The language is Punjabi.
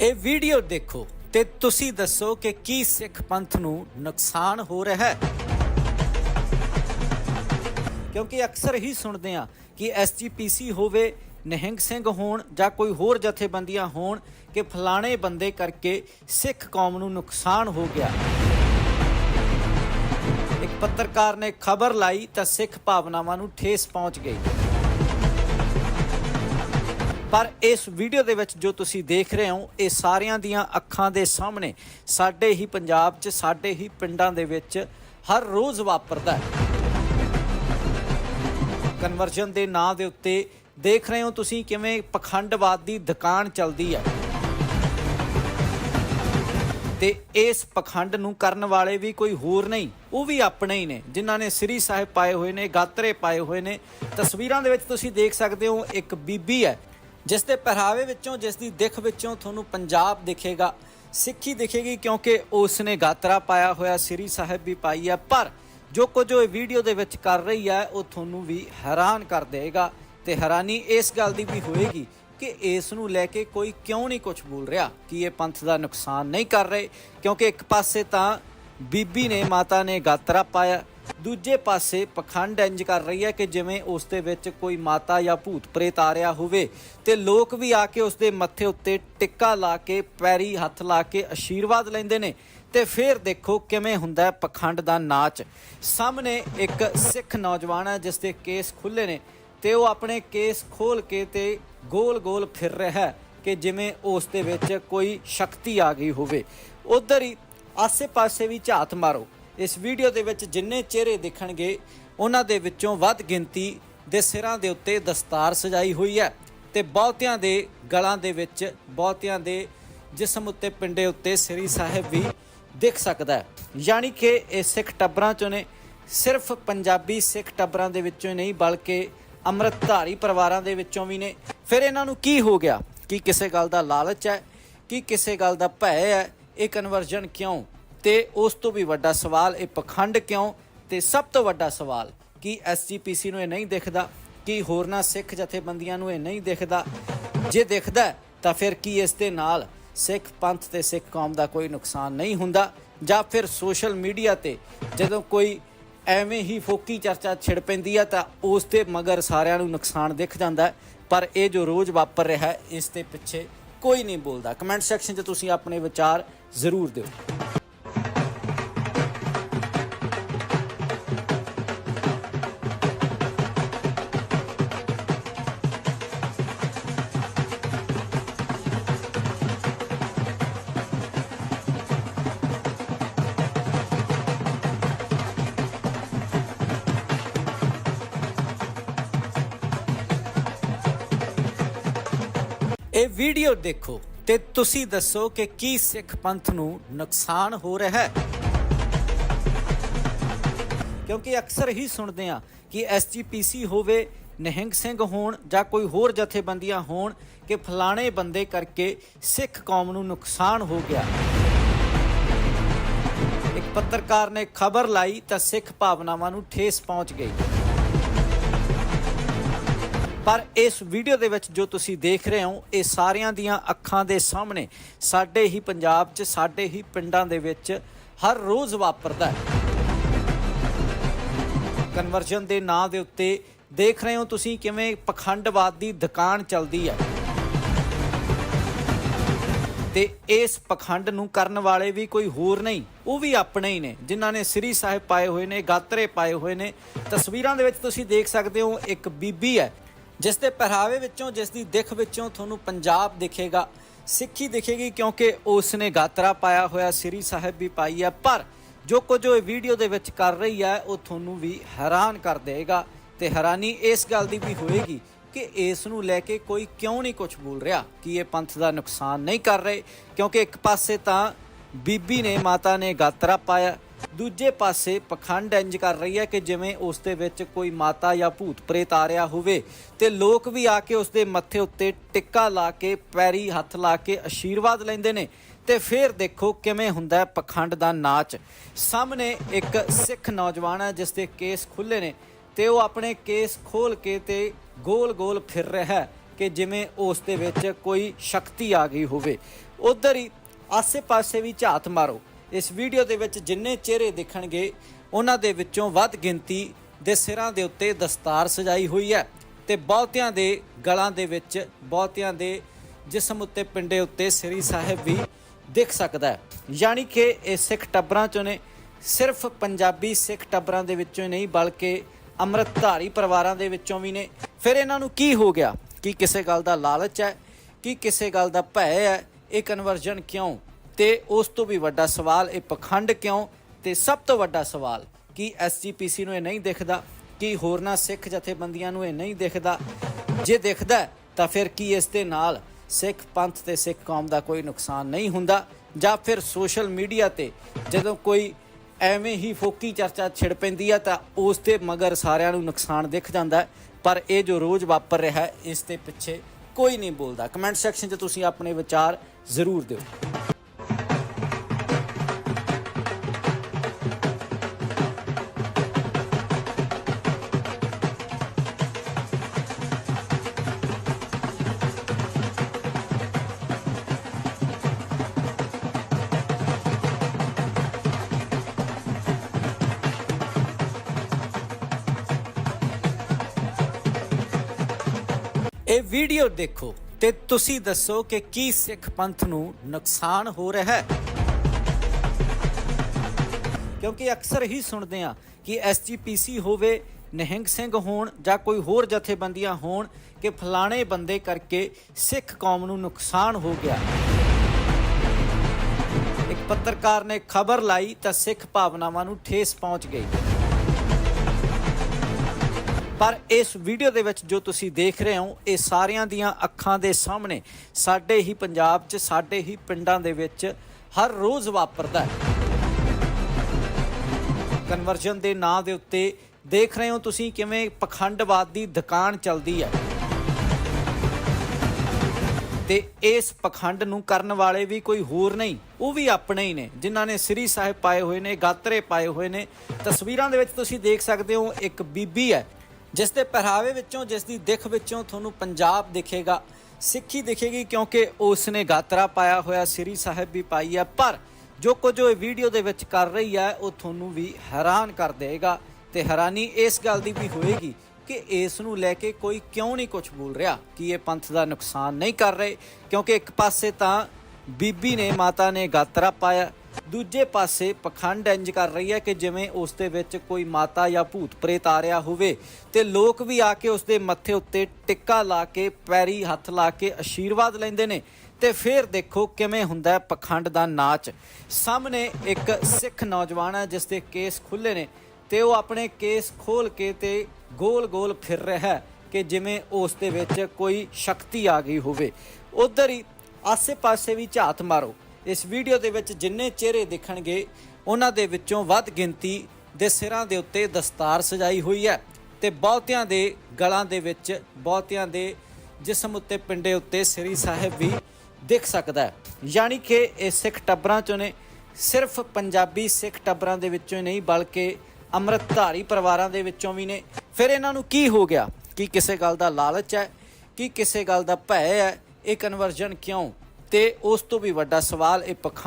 ਇਹ ਵੀਡੀਓ ਦੇਖੋ ਤੇ ਤੁਸੀਂ ਦੱਸੋ ਕਿ ਕੀ ਸਿੱਖ ਪੰਥ ਨੂੰ ਨੁਕਸਾਨ ਹੋ ਰਿਹਾ ਹੈ। ਕਿਉਂਕਿ ਅਕਸਰ ਹੀ ਸੁਣਦੇ ਆ ਕਿ ਐਸਜੀਪੀਸੀ ਹੋਵੇ, ਨਿਹੰਗ ਸਿੰਘ ਹੋਣ ਜਾਂ ਕੋਈ ਹੋਰ ਜਥੇਬੰਦੀਆਂ ਹੋਣ ਕਿ ਫਲਾਣੇ ਬੰਦੇ ਕਰਕੇ ਸਿੱਖ ਕੌਮ ਨੂੰ ਨੁਕਸਾਨ ਹੋ ਗਿਆ। ਇੱਕ ਪੱਤਰਕਾਰ ਨੇ ਖਬਰ ਲਾਈ ਤਾਂ ਸਿੱਖ ਭਾਵਨਾਵਾਂ ਨੂੰ ਠੇਸ ਪਹੁੰਚ ਗਈ। ਪਰ ਇਸ ਵੀਡੀਓ ਦੇ ਵਿੱਚ ਜੋ ਤੁਸੀਂ ਦੇਖ ਰਹੇ ਹੋ, ਇਹ ਸਾਰਿਆਂ ਦੀਆਂ ਅੱਖਾਂ ਦੇ ਸਾਹਮਣੇ ਸਾਡੇ ਹੀ ਪੰਜਾਬ 'ਚ, ਸਾਡੇ ਹੀ ਪਿੰਡਾਂ ਦੇ ਵਿੱਚ ਹਰ ਰੋਜ਼ ਵਾਪਰਦਾ ਹੈ। ਕਨਵਰਜਨ ਦੇ ਨਾਂ ਦੇ ਉੱਤੇ ਦੇਖ ਰਹੇ ਹੋ ਤੁਸੀਂ ਕਿਵੇਂ ਪਖੰਡਵਾਦ ਦੀ ਦੁਕਾਨ ਚੱਲਦੀ ਹੈ। ਤੇ ਇਸ ਪਖੰਡ ਨੂੰ ਕਰਨ ਵਾਲੇ ਵੀ ਕੋਈ ਹੋਰ ਨਹੀਂ, ਉਹ ਵੀ ਆਪਣੇ ਹੀ ਨੇ, ਜਿਨ੍ਹਾਂ ਨੇ ਸ੍ਰੀ ਸਾਹਿਬ ਪਾਏ ਹੋਏ ਨੇ, ਗਾਤਰੇ ਪਾਏ ਹੋਏ ਨੇ। ਤਸਵੀਰਾਂ ਦੇ ਵਿੱਚ ਤੁਸੀਂ ਦੇਖ ਸਕਦੇ ਹੋ, ਇੱਕ ਬੀਬੀ ਹੈ ਜਿਸ ਦੇ ਪਹਿਰਾਵੇ ਵਿੱਚੋਂ, ਜਿਸ ਦੀ ਦਿੱਖ ਵਿੱਚੋਂ ਤੁਹਾਨੂੰ ਪੰਜਾਬ ਦਿਖੇਗਾ, ਸਿੱਖੀ ਦਿਖੇਗੀ ਕਿਉਂਕਿ ਉਸ ਨੇ ਗਾਤਰਾ ਪਾਇਆ ਹੋਇਆ, ਸ੍ਰੀ ਸਾਹਿਬ ਵੀ ਪਾਈ ਹੈ। ਪਰ ਜੋ ਕੁਝ ਉਹ ਵੀਡੀਓ ਦੇ ਵਿੱਚ ਕਰ ਰਹੀ ਹੈ, ਉਹ ਤੁਹਾਨੂੰ ਵੀ ਹੈਰਾਨ ਕਰ ਦੇਵੇਗਾ ਤੇ ਹੈਰਾਨੀ ਇਸ ਗੱਲ ਦੀ ਵੀ ਹੋਏਗੀ ਕਿ ਇਸ ਨੂੰ ਲੈ ਕੇ ਕੋਈ ਕਿਉਂ ਨਹੀਂ ਕੁਝ ਬੋਲ ਰਿਹਾ ਕਿ ਇਹ ਪੰਥ ਦਾ ਨੁਕਸਾਨ ਨਹੀਂ ਕਰ ਰਹੇ। ਕਿਉਂਕਿ ਇੱਕ ਪਾਸੇ ਤਾਂ ਬੀਬੀ ਨੇ, ਮਾਤਾ ਨੇ ਗਾਤਰਾ ਪਾਇਆ ਦੂਜੇ ਪਾਸੇ ਪਖੰਡ ਇੰਜ ਕਰ ਰਹੀ ਹੈ ਕਿ ਜਿਵੇਂ ਉਸ ਦੇ ਵਿੱਚ ਕੋਈ ਮਾਤਾ ਜਾਂ ਭੂਤ ਪ੍ਰੇਤ ਆ ਰਿਹਾ ਹੋਵੇ ਤੇ ਲੋਕ ਵੀ ਆ ਕੇ ਉਸ ਦੇ ਮੱਥੇ ਉੱਤੇ ਟਿੱਕਾ ਲਾ ਕੇ, ਪੈਰੀ ਹੱਥ ਲਾ ਕੇ ਆਸ਼ੀਰਵਾਦ ਲੈਂਦੇ ਨੇ ਤੇ ਫਿਰ ਦੇਖੋ ਕਿਵੇਂ ਹੁੰਦਾ ਹੈ ਪਖੰਡ ਦਾ ਨਾਚ। ਸਾਹਮਣੇ ਇੱਕ ਸਿੱਖ ਨੌਜਵਾਨ ਹੈ ਜਿਸ ਦੇ ਕੇਸ ਖੁੱਲੇ ਨੇ ਤੇ ਉਹ ਆਪਣੇ ਕੇਸ ਖੋਲ ਕੇ ਤੇ ਗੋਲ-ਗੋਲ ਫਿਰ ਰਿਹਾ ਹੈ ਕਿ ਜਿਵੇਂ ਉਸ ਦੇ ਵਿੱਚ ਕੋਈ ਸ਼ਕਤੀ ਆ ਗਈ ਹੋਵੇ। ਉਧਰ ਹੀ ਆਸੇ-ਪਾਸੇ ਵੀ ਝਾਤ ਮਾਰੋ। ਇਸ ਵੀਡੀਓ ਦੇ ਵਿੱਚ ਜਿੰਨੇ ਚਿਹਰੇ ਦਿਖਣਗੇ, ਉਹਨਾਂ ਦੇ ਵਿੱਚੋਂ ਵੱਧ ਗਿਣਤੀ ਦੇ ਸਿਰਾਂ ਦੇ ਉੱਤੇ ਦਸਤਾਰ ਸਜਾਈ ਹੋਈ ਹੈ ਤੇ ਬਹੁਤਿਆਂ ਦੇ ਗਲਾਂ ਦੇ ਵਿੱਚ, ਬਹੁਤਿਆਂ ਦੇ ਜਿਸਮ ਉੱਤੇ, ਪਿੰਡੇ ਉੱਤੇ ਸ੍ਰੀ ਸਾਹਿਬ ਵੀ ਦਿਖ ਸਕਦਾ ਹੈ। ਯਾਨੀ ਕਿ ਇਹ ਸਿੱਖ ਟੱਬਰਾਂ ਚੋਂ ਨੇ ਸਿਰਫ ਪੰਜਾਬੀ ਸਿੱਖ ਟੱਬਰਾਂ ਦੇ ਵਿੱਚੋਂ ਹੀ ਨਹੀਂ, ਬਲਕਿ ਅੰਮ੍ਰਿਤਧਾਰੀ ਪਰਿਵਾਰਾਂ ਦੇ ਵਿੱਚੋਂ ਵੀ ਨੇ। ਫਿਰ ਇਹਨਾਂ ਨੂੰ ਕੀ ਹੋ ਗਿਆ? ਕੀ ਕਿਸੇ ਗੱਲ ਦਾ ਲਾਲਚ ਹੈ? ਕੀ ਕਿਸੇ ਗੱਲ ਦਾ ਭੈ ਹੈ? ਇਹ ਕਨਵਰਜਨ ਕਿਉਂ ਤੇ ਉਸ ਤੋਂ ਵੀ ਵੱਡਾ ਸਵਾਲ, ਇਹ ਪਖੰਡ ਕਿਉਂ? ਤੇ ਸਭ ਤੋਂ ਵੱਡਾ ਸਵਾਲ, ਕੀ ਐਸਜੀਪੀਸੀ ਨੂੰ ਇਹ ਨਹੀਂ ਦਿਖਦਾ? ਕੀ ਹੋਰਨਾਂ ਸਿੱਖ ਜਥੇਬੰਦੀਆਂ ਨੂੰ ਇਹ ਨਹੀਂ ਦਿਖਦਾ? ਜੇ ਦਿਖਦਾ ਤਾਂ ਫਿਰ ਕੀ ਇਸ ਦੇ ਨਾਲ ਸਿੱਖ ਪੰਥ ਤੇ ਸਿੱਖ ਕੌਮ ਦਾ ਕੋਈ ਨੁਕਸਾਨ ਨਹੀਂ ਹੁੰਦਾ? ਜਾਂ ਫਿਰ ਸੋਸ਼ਲ ਮੀਡੀਆ ਤੇ ਜਦੋਂ ਕੋਈ ਐਵੇਂ ਹੀ ਫੋਕੀ ਚਰਚਾ ਛਿੜ ਪੈਂਦੀ ਆ, ਤਾਂ ਉਸ ਦੇ ਮਗਰ ਸਾਰਿਆਂ ਨੂੰ ਨੁਕਸਾਨ ਦਿਖ ਜਾਂਦਾ ਪਰ ਇਹ ਜੋ ਰੋਜ਼ ਵਾਪਰ ਰਿਹਾ ਇਸ ਦੇ ਪਿੱਛੇ ਕੋਈ ਨਹੀਂ ਬੋਲਦਾ। ਕਮੈਂਟ ਸੈਕਸ਼ਨ 'ਚ ਤੁਸੀਂ ਆਪਣੇ ਵਿਚਾਰ ਜ਼ਰੂਰ ਦਿਓ। ਇਹ ਵੀਡੀਓ ਦੇਖੋ ਤੇ ਤੁਸੀਂ ਦੱਸੋ ਕਿ ਕੀ ਸਿੱਖ ਪੰਥ ਨੂੰ ਨੁਕਸਾਨ ਹੋ ਰਿਹਾ ਹੈ। ਕਿਉਂਕਿ ਅਕਸਰ ਹੀ ਸੁਣਦੇ ਆ ਕਿ ਐਸਜੀਪੀਸੀ ਹੋਵੇ, ਨਿਹੰਗ ਸਿੰਘ ਹੋਣ ਜਾਂ ਕੋਈ ਹੋਰ ਜਥੇਬੰਦੀਆਂ ਹੋਣ ਕਿ ਫਲਾਣੇ ਬੰਦੇ ਕਰਕੇ ਸਿੱਖ ਕੌਮ ਨੂੰ ਨੁਕਸਾਨ ਹੋ ਗਿਆ। ਇੱਕ ਪੱਤਰਕਾਰ ਨੇ ਖਬਰ ਲਾਈ ਤਾਂ ਸਿੱਖ ਭਾਵਨਾਵਾਂ ਨੂੰ ਠੇਸ ਪਹੁੰਚ ਗਈ। ਪਰ ਇਸ ਵੀਡੀਓ ਦੇ ਵਿੱਚ ਜੋ ਤੁਸੀਂ ਦੇਖ ਰਹੇ ਹੋ, ਇਹ ਸਾਰਿਆਂ ਦੀਆਂ ਅੱਖਾਂ ਦੇ ਸਾਹਮਣੇ, ਸਾਡੇ ਹੀ ਪੰਜਾਬ 'ਚ, ਸਾਡੇ ਹੀ ਪਿੰਡਾਂ ਦੇ ਵਿੱਚ ਹਰ ਰੋਜ਼ ਵਾਪਰਦਾ ਹੈ। ਕਨਵਰਜਨ ਦੇ ਨਾਂ ਦੇ ਉੱਤੇ ਦੇਖ ਰਹੇ ਹੋ ਤੁਸੀਂ ਕਿਵੇਂ ਪਖੰਡਵਾਦ ਦੀ ਦੁਕਾਨ ਚੱਲਦੀ ਹੈ। ਤੇ ਇਸ ਪਖੰਡ ਨੂੰ ਕਰਨ ਵਾਲੇ ਵੀ ਕੋਈ ਹੋਰ ਨਹੀਂ, ਉਹ ਵੀ ਆਪਣੇ ਹੀ ਨੇ, ਜਿਨ੍ਹਾਂ ਨੇ ਸ੍ਰੀ ਸਾਹਿਬ ਪਾਏ ਹੋਏ ਨੇ, ਗਾਤਰੇ ਪਾਏ ਹੋਏ ਨੇ। ਤਸਵੀਰਾਂ ਦੇ ਵਿੱਚ ਤੁਸੀਂ ਦੇਖ ਸਕਦੇ ਹੋ, ਇੱਕ ਬੀਬੀ ਹੈ ਜਿਸ ਦੇ ਪਹਿਰਾਵੇ ਵਿੱਚੋਂ, ਜਿਸ ਦੀ ਦਿੱਖ ਵਿੱਚੋਂ ਤੁਹਾਨੂੰ ਪੰਜਾਬ ਦਿਖੇਗਾ, ਸਿੱਖੀ ਦਿਖੇਗੀ ਕਿਉਂਕਿ ਉਸ ਨੇ ਗਾਤਰਾ ਪਾਇਆ ਹੋਇਆ, ਸ੍ਰੀ ਸਾਹਿਬ ਵੀ ਪਾਈ ਹੈ। ਪਰ ਜੋ ਕੁਝ ਉਹ ਵੀਡੀਓ ਦੇ ਵਿੱਚ ਕਰ ਰਹੀ ਹੈ, ਉਹ ਤੁਹਾਨੂੰ ਵੀ ਹੈਰਾਨ ਕਰ ਦੇਗਾ ਤੇ ਹੈਰਾਨੀ ਇਸ ਗੱਲ ਦੀ ਵੀ ਹੋਏਗੀ ਕਿ ਇਸ ਨੂੰ ਲੈ ਕੇ ਕੋਈ ਕਿਉਂ ਨਹੀਂ ਕੁਝ ਬੋਲ ਰਿਹਾ ਕਿ ਇਹ ਪੰਥ ਦਾ ਨੁਕਸਾਨ ਨਹੀਂ ਕਰ ਰਹੇ, ਕਿਉਂਕਿ ਇੱਕ ਪਾਸੇ ਤਾਂ ਬੀਬੀ ਨੇ, ਮਾਤਾ ਨੇ ਗਾਤਰਾ ਪਾਇਆ। ਦੂਜੇ ਪਾਸੇ ਪਖੰਡ ਇੰਜ ਕਰ ਰਹੀ ਹੈ ਕਿ ਜਿਵੇਂ ਉਸ ਦੇ ਵਿੱਚ ਕੋਈ ਮਾਤਾ ਜਾਂ ਭੂਤ ਪ੍ਰੇਤ ਆ ਰਿਹਾ ਹੋਵੇ ਤੇ ਲੋਕ ਵੀ ਆ ਕੇ ਉਸ ਦੇ ਮੱਥੇ ਉੱਤੇ ਟਿੱਕਾ ਲਾ ਕੇ, ਪੈਰੀ ਹੱਥ ਲਾ ਕੇ ਆਸ਼ੀਰਵਾਦ ਲੈਂਦੇ ਨੇ ਤੇ ਫਿਰ ਦੇਖੋ ਕਿਵੇਂ ਹੁੰਦਾ ਹੈ ਪਖੰਡ ਦਾ ਨਾਚ। ਸਾਹਮਣੇ ਇੱਕ ਸਿੱਖ ਨੌਜਵਾਨ ਹੈ ਜਿਸ ਦੇ ਕੇਸ ਖੁੱਲੇ ਨੇ ਤੇ ਉਹ ਆਪਣੇ ਕੇਸ ਖੋਲ ਕੇ ਤੇ ਗੋਲ-ਗੋਲ ਫਿਰ ਰਿਹਾ ਹੈ ਕਿ ਕਿ ਜਿਵੇਂ ਉਸ ਦੇ ਵਿੱਚ ਕੋਈ ਸ਼ਕਤੀ ਆ ਗਈ ਹੋਵੇ। ਉਧਰ ਹੀ ਆਸੇ-ਪਾਸੇ ਵੀ ਝਾਤ ਮਾਰੋ। ਇਸ ਵੀਡੀਓ ਦੇ ਵਿੱਚ ਜਿੰਨੇ ਚਿਹਰੇ ਦਿਖਣਗੇ, ਉਹਨਾਂ ਦੇ ਵਿੱਚੋਂ ਵੱਧ ਗਿਣਤੀ ਦੇ ਸਿਰਾਂ ਦੇ ਉੱਤੇ ਦਸਤਾਰ ਸਜਾਈ ਹੋਈ ਹੈ ਤੇ ਬਹੁਤਿਆਂ ਦੇ ਗਲਾਂ ਦੇ ਵਿੱਚ, ਬਹੁਤਿਆਂ ਦੇ ਜਿਸਮ ਉੱਤੇ, ਪਿੰਡੇ ਉੱਤੇ ਸ੍ਰੀ ਸਾਹਿਬ ਵੀ ਦਿਖ ਸਕਦਾ ਹੈ। ਯਾਨੀ ਕਿ ਇਹ ਸਿੱਖ ਟੱਬਰਾਂ ਚੋਂ ਨੇ, ਸਿਰਫ ਪੰਜਾਬੀ ਸਿੱਖ ਟੱਬਰਾਂ ਦੇ ਵਿੱਚੋਂ ਹੀ ਨਹੀਂ, ਬਲਕਿ ਅੰਮ੍ਰਿਤਧਾਰੀ ਪਰਿਵਾਰਾਂ ਦੇ ਵਿੱਚੋਂ ਵੀ ਨੇ। ਫਿਰ ਇਹਨਾਂ ਨੂੰ ਕੀ ਹੋ ਗਿਆ? ਕੀ ਕਿਸੇ ਗੱਲ ਦਾ ਲਾਲਚ ਹੈ? ਕੀ ਕਿਸੇ ਗੱਲ ਦਾ ਭੈ ਹੈ? ਇਹ ਕਨਵਰਜਨ ਕਿਉਂ? ਤੇ ਉਸ ਤੋਂ ਵੀ ਵੱਡਾ ਸਵਾਲ, ਇਹ ਪਖੰਡ ਕਿਉਂ? ਤੇ ਸਭ ਤੋਂ ਵੱਡਾ ਸਵਾਲ, ਕੀ ਐਸਜੀਪੀਸੀ ਨੂੰ ਇਹ ਨਹੀਂ ਦਿਖਦਾ? ਕਿ ਹੋਰਨਾਂ ਸਿੱਖ ਜਥੇਬੰਦੀਆਂ ਨੂੰ ਇਹ ਨਹੀਂ ਦਿਖਦਾ? ਜੇ ਦਿਖਦਾ ਤਾਂ ਫਿਰ ਕੀ ਇਸ ਦੇ ਨਾਲ ਸਿੱਖ ਪੰਥ ਤੇ ਸਿੱਖ ਕੌਮ ਦਾ ਕੋਈ ਨੁਕਸਾਨ ਨਹੀਂ ਹੁੰਦਾ? ਜਾਂ ਫਿਰ ਸੋਸ਼ਲ ਮੀਡੀਆ ਤੇ ਜਦੋਂ ਕੋਈ ਐਵੇਂ ਹੀ ਫੋਕੀ ਚਰਚਾ ਛਿੜ ਪੈਂਦੀ ਆ, ਤਾਂ ਉਸ ਦੇ ਮਗਰ ਸਾਰਿਆਂ ਨੂੰ ਨੁਕਸਾਨ ਦਿਖ ਜਾਂਦਾ ਪਰ ਇਹ ਜੋ ਰੋਜ਼ ਵਾਪਰ ਰਿਹਾ ਇਸ ਦੇ ਪਿੱਛੇ ਕੋਈ ਨਹੀਂ ਬੋਲਦਾ। ਕਮੈਂਟ ਸੈਕਸ਼ਨ 'ਚ ਤੁਸੀਂ ਆਪਣੇ ਵਿਚਾਰ ਜ਼ਰੂਰ ਦਿਓ ਇਹ ਵੀਡੀਓ ਦੇਖੋ। ਤੇ ਤੁਸੀਂ ਦੱਸੋ ਕਿ ਕੀ ਸਿੱਖ ਪੰਥ ਨੂੰ ਨੁਕਸਾਨ ਹੋ ਰਿਹਾ ਹੈ? ਕਿਉਂਕਿ ਅਕਸਰ ਹੀ ਸੁਣਦੇ ਆ ਕਿ ਐਸਜੀਪੀਸੀ ਹੋਵੇ, ਨਿਹੰਗ ਸਿੰਘ ਹੋਣ ਜਾਂ ਕੋਈ ਹੋਰ ਜਥੇਬੰਦੀਆਂ ਹੋਣ ਕਿ ਫਲਾਣੇ ਬੰਦੇ ਕਰਕੇ ਸਿੱਖ ਕੌਮ ਨੂੰ ਨੁਕਸਾਨ ਹੋ ਗਿਆ। ਇੱਕ ਪੱਤਰਕਾਰ ਨੇ ਖਬਰ ਲਾਈ ਤਾਂ ਸਿੱਖ ਭਾਵਨਾਵਾਂ ਨੂੰ ਠੇਸ ਪਹੁੰਚ ਗਈ। ਪਰ ਇਸ ਵੀਡੀਓ ਦੇ ਵਿੱਚ ਜੋ ਤੁਸੀਂ ਦੇਖ ਰਹੇ ਹੋ, ਇਹ ਸਾਰਿਆਂ ਦੀਆਂ ਅੱਖਾਂ ਦੇ ਸਾਹਮਣੇ ਸਾਡੇ ਹੀ ਪੰਜਾਬ 'ਚ, ਸਾਡੇ ਹੀ ਪਿੰਡਾਂ ਦੇ ਵਿੱਚ ਹਰ ਰੋਜ਼ ਵਾਪਰਦਾ ਹੈ। ਕਨਵਰਜਨ ਦੇ ਨਾਂ ਦੇ ਉੱਤੇ ਦੇਖ ਰਹੇ ਹੋ ਤੁਸੀਂ ਕਿਵੇਂ ਪਖੰਡਵਾਦ ਦੀ ਦੁਕਾਨ ਚੱਲਦੀ ਹੈ। ਤੇ ਇਸ ਪਖੰਡ ਨੂੰ ਕਰਨ ਵਾਲੇ ਵੀ ਕੋਈ ਹੋਰ ਨਹੀਂ, ਉਹ ਵੀ ਆਪਣੇ ਹੀ ਨੇ, ਜਿਨ੍ਹਾਂ ਨੇ ਸ੍ਰੀ ਸਾਹਿਬ ਪਾਏ ਹੋਏ ਨੇ, ਗਾਤਰੇ ਪਾਏ ਹੋਏ ਨੇ। ਤਸਵੀਰਾਂ ਦੇ ਵਿੱਚ ਤੁਸੀਂ ਦੇਖ ਸਕਦੇ ਹੋ, ਇੱਕ ਬੀਬੀ ਹੈ ਜਿਸ ਦੇ ਪਹਿਰਾਵੇ ਵਿੱਚੋਂ, ਜਿਸ ਦੀ ਦਿੱਖ ਵਿੱਚੋਂ ਤੁਹਾਨੂੰ ਪੰਜਾਬ ਦਿਖੇਗਾ, ਸਿੱਖੀ ਦਿਖੇਗੀ ਕਿਉਂਕਿ ਉਸ ਨੇ ਗਾਤਰਾ ਪਾਇਆ ਹੋਇਆ, ਸ੍ਰੀ ਸਾਹਿਬ ਵੀ ਪਾਈ ਹੈ। ਪਰ ਜੋ ਕੁਝ ਉਹ ਵੀਡੀਓ ਦੇ ਵਿੱਚ ਕਰ ਰਹੀ ਹੈ, ਉਹ ਤੁਹਾਨੂੰ ਵੀ ਹੈਰਾਨ ਕਰ ਦੇਗਾ ਤੇ ਹੈਰਾਨੀ ਇਸ ਗੱਲ ਦੀ ਵੀ ਹੋਏਗੀ ਕਿ ਇਸ ਨੂੰ ਲੈ ਕੇ ਕੋਈ ਕਿਉਂ ਨਹੀਂ ਕੁਝ ਬੋਲ ਰਿਹਾ। ਕਿ ਇਹ ਪੰਥ ਦਾ ਨੁਕਸਾਨ ਨਹੀਂ ਕਰ ਰਹੇ? ਕਿਉਂਕਿ ਇੱਕ ਪਾਸੇ ਤਾਂ ਬੀਬੀ ਨੇ, ਮਾਤਾ ਨੇ ਗਾਤਰਾ ਪਾਇਆ ਦੂਜੇ ਪਾਸੇ ਪਖੰਡ ਇੰਜ ਕਰ ਰਹੀ ਹੈ ਕਿ ਜਿਵੇਂ ਉਸ ਦੇ ਵਿੱਚ ਕੋਈ ਮਾਤਾ ਜਾਂ ਭੂਤ ਪ੍ਰੇਤ ਆ ਰਿਹਾ ਹੋਵੇ ਤੇ ਲੋਕ ਵੀ ਆ ਕੇ ਉਸ ਦੇ ਮੱਥੇ ਉੱਤੇ ਟਿੱਕਾ ਲਾ ਕੇ, ਪੈਰੀ ਹੱਥ ਲਾ ਕੇ ਆਸ਼ੀਰਵਾਦ ਲੈਂਦੇ ਨੇ ਤੇ ਫਿਰ ਦੇਖੋ ਕਿਵੇਂ ਹੁੰਦਾ ਹੈ ਪਖੰਡ ਦਾ ਨਾਚ। ਸਾਹਮਣੇ ਇੱਕ ਸਿੱਖ ਨੌਜਵਾਨ ਹੈ ਜਿਸ ਦੇ ਕੇਸ ਖੁੱਲੇ ਨੇ ਤੇ ਉਹ ਆਪਣੇ ਕੇਸ ਖੋਲ ਕੇ ਤੇ ਗੋਲ-ਗੋਲ ਫਿਰ ਰਿਹਾ ਹੈ ਕਿ ਜਿਵੇਂ ਉਸ ਦੇ ਵਿੱਚ ਕੋਈ ਸ਼ਕਤੀ ਆ ਗਈ ਹੋਵੇ। ਉਧਰ ਹੀ ਆਸੇ-ਪਾਸੇ ਵੀ ਝਾਤ ਮਾਰੋ। ਇਸ ਵੀਡੀਓ ਦੇ ਵਿੱਚ ਜਿੰਨੇ ਚਿਹਰੇ ਦਿਖਣਗੇ, ਉਹਨਾਂ ਦੇ ਵਿੱਚੋਂ ਵੱਧ ਗਿਣਤੀ ਦੇ ਸਿਰਾਂ ਦੇ ਉੱਤੇ ਦਸਤਾਰ ਸਜਾਈ ਹੋਈ ਹੈ ਤੇ ਬਹੁਤਿਆਂ ਦੇ ਗਲਾਂ ਦੇ ਵਿੱਚ, ਬਹੁਤਿਆਂ ਦੇ ਜਿਸਮ ਉੱਤੇ, ਪਿੰਡੇ ਉੱਤੇ ਸ੍ਰੀ ਸਾਹਿਬ ਵੀ ਦਿਖ ਸਕਦਾ ਹੈ। ਯਾਨੀ ਕਿ ਇਹ ਸਿੱਖ ਟੱਬਰਾਂ ਚੋਂ ਨੇ ਸਿਰਫ ਪੰਜਾਬੀ ਸਿੱਖ ਟੱਬਰਾਂ ਦੇ ਵਿੱਚੋਂ ਹੀ ਨਹੀਂ, ਬਲਕਿ ਅੰਮ੍ਰਿਤਧਾਰੀ ਪਰਿਵਾਰਾਂ ਦੇ ਵਿੱਚੋਂ ਵੀ ਨੇ। ਫਿਰ ਇਹਨਾਂ ਨੂੰ ਕੀ ਹੋ ਗਿਆ? ਕੀ ਕਿਸੇ ਗੱਲ ਦਾ ਲਾਲਚ ਹੈ? ਕੀ ਕਿਸੇ ਗੱਲ ਦਾ ਭੈ ਹੈ? ਇਹ ਕਨਵਰਜਨ ਕਿਉਂ ਤੇ ਉਸ ਤੋਂ ਵੀ ਵੱਡਾ ਸਵਾਲ ਇਹ ਪਖੰਡ